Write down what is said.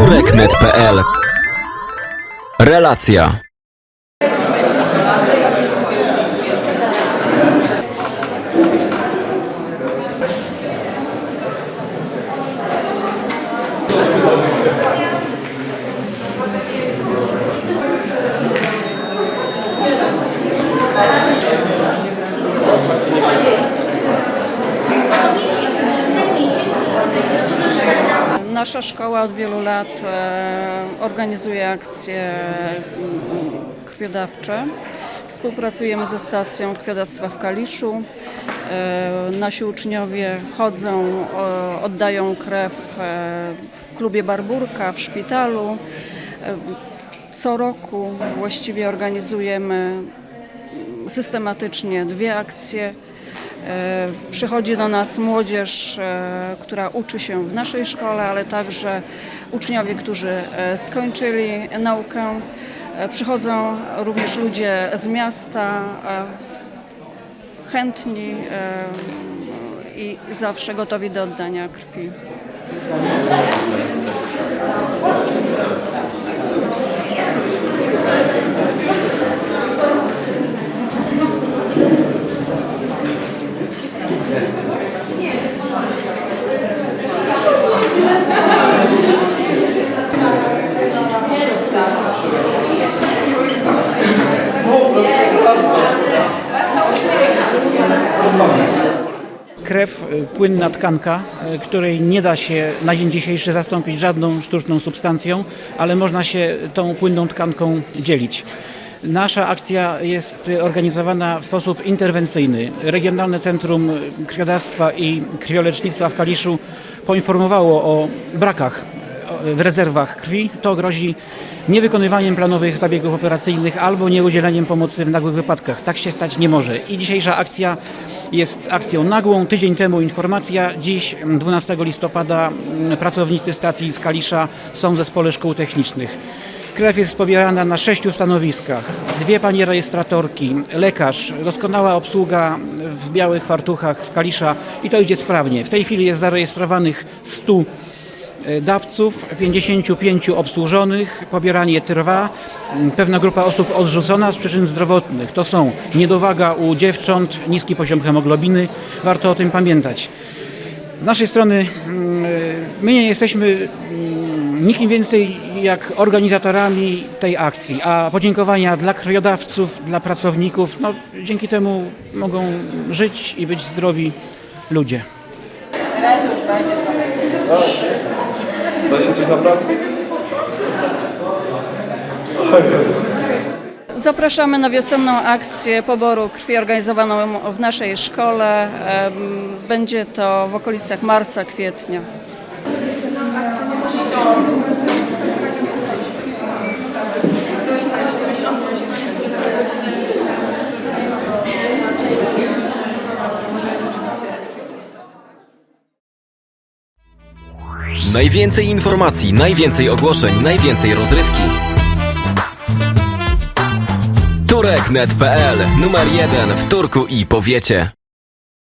tureknet.pl Relacja Nasza szkoła od wielu lat e, organizuje akcje mm, krwiodawcze. Współpracujemy ze stacją krwiodawstwa w Kaliszu. E, Nasi uczniowie chodzą, oddają krew e, w klubie Barburka, w szpitalu. Co roku właściwie organizujemy systematycznie dwie akcje. E, Przychodzi do nas młodzież, e, która uczy się w naszej szkole, ale także uczniowie, którzy e, skończyli naukę. Przychodzą również ludzie z miasta, chętni i zawsze gotowi do oddania krwi. Krew, y, płynna tkanka, y, której nie da się na dzień dzisiejszy zastąpić żadną sztuczną substancją, ale można się tą płynną tkanką dzielić. Nasza akcja jest organizowana w sposób interwencyjny. Regionalne Centrum Krwiodawstwa i Krwiolecznictwa w Kaliszu poinformowało o brakach y, w rezerwach krwi. To grozi niewykonywaniem planowych zabiegów operacyjnych albo nieudzieleniem pomocy w nagłych wypadkach. Tak się stać nie może. I dzisiejsza akcja jest akcją nagłą. Tydzień temu informacja, dziś 12 listopada m, pracownicy stacji z Kalisza są w zespole szkół technicznych. Krew jest pobierana na sześciu stanowiskach. Dwie panie rejestratorki, lekarz, doskonała obsługa w białych fartuchach z Kalisza i to idzie sprawnie. W tej chwili jest zarejestrowanych 100 e, dawców, 55 obsłużonych, pobieranie trwa. M, Pewna grupa osób odrzucona z przyczyn zdrowotnych. To są niedowaga u dziewcząt, niski poziom hemoglobiny. Warto o tym pamiętać. Z naszej strony mm, my nie jesteśmy mm, nikim więcej jak organizatorami tej akcji, a podziękowania dla krwiodawców, dla pracowników, no, dzięki temu mogą żyć i być zdrowi ludzie. Da się Zapraszamy na wiosenną akcję poboru krwi organizowaną w naszej szkole. Będzie to w okolicach marca, kwietnia. Najwięcej informacji, najwięcej ogłoszeń, najwięcej rozrywki. Tureknet.pl Numer jeden w Turku i powiecie